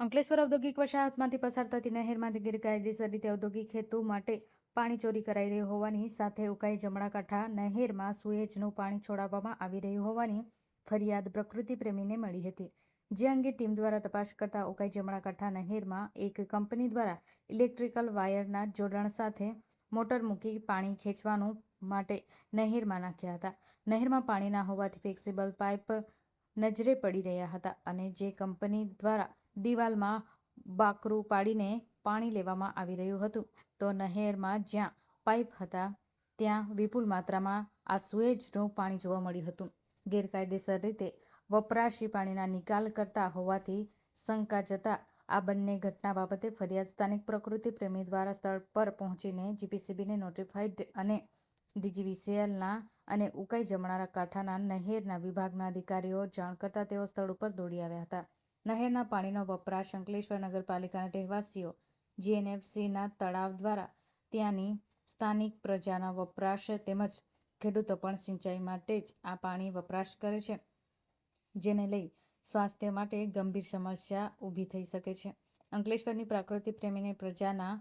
અંકલેશ્વર ઔદ્યોગિક વસાહતમાંથી પસાર થતી નહેરમાંથી ગેરકાયદેસર રીતે ઔદ્યોગિક હેતુ માટે પાણી ચોરી કરાઈ રહ્યું હોવાની સાથે ઉકાઈ જમણાકાંઠા નહેરમાં સુએજનું પાણી છોડાવવામાં આવી રહ્યું હોવાની ફરિયાદ પ્રકૃતિ પ્રેમીને મળી હતી. જે અંગે ટીમ દ્વારા તપાસ કરતા ઉકાઈ જમણાકાંઠા નહેરમાં એક કંપની દ્વારા ઇલેક્ટ્રિકલ વાયરના જોડાણ સાથે મોટર મૂકી પાણી ખેંચવાનું માટે નહેરમાં નાખ્યા હતા. નહેરમાં પાણી ના હોવાથી ફ્લેક્સિબલ પાઇપ નજરે પડી રહ્યા હતા અને જે કંપની દ્વારા દિવાલમાં બાકરું પાડીને પાણી લેવામાં આવી રહ્યું હતું. તો નહેરમાં જ્યાં પાઇપ હતા, ત્યાં વિપુલ માત્રામાં આ સુએજનું પાણી જોવા મળ્યું હતું. ગેરકાયદેસર રીતે વપરાશી પાણીના નિકાલ કરતા હોવાથી શંકા જતા આ બંને ઘટના બાબતે ફરિયાદ સ્થાનિક પ્રકૃતિ પ્રેમી દ્વારા સ્થળ પર પહોંચીને જીપીસીબીને નોટિફાઈડ અને ડીજીવીસીએલના અને ઉકાઈ જમણા કાંઠાના નહેરના વિભાગના અધિકારીઓ જાણ કરતા તેઓ સ્થળ ઉપર દોડી આવ્યા હતા. નહેરના પાણીનો વપરાશ અંકલેશ્વર નગરપાલિકાના રહેવાસીઓ જીએનએફસીના તળાવ દ્વારા ત્યાંની સ્થાનિક પ્રજાના વપરાશ તેમજ ખેડૂતો પણ સિંચાઈ માટે જ આ પાણી વપરાશ કરે છે, જેને લઈ સ્વાસ્થ્ય માટે ગંભીર સમસ્યા ઊભી થઈ શકે છે. અંકલેશ્વરની પ્રકૃતિ પ્રેમીને પ્રજાના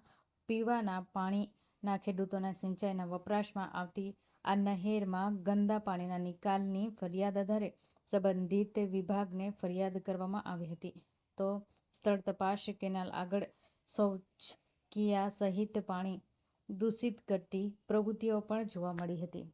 પીવાના પાણીના ખેડૂતોના સિંચાઈના વપરાશમાં આવતી આ નહેરમાં ગંદા પાણીના નિકાલની ફરિયાદ આધારે સંબંધિત વિભાગને ફરિયાદ કરવામાં આવી હતી. તો સ્થળ તપાસ કેનાલ આગળ શૌચકીયા સહિત પાણી દૂષિત કરતી પ્રવૃત્તિઓ પણ જોવા મળી હતી.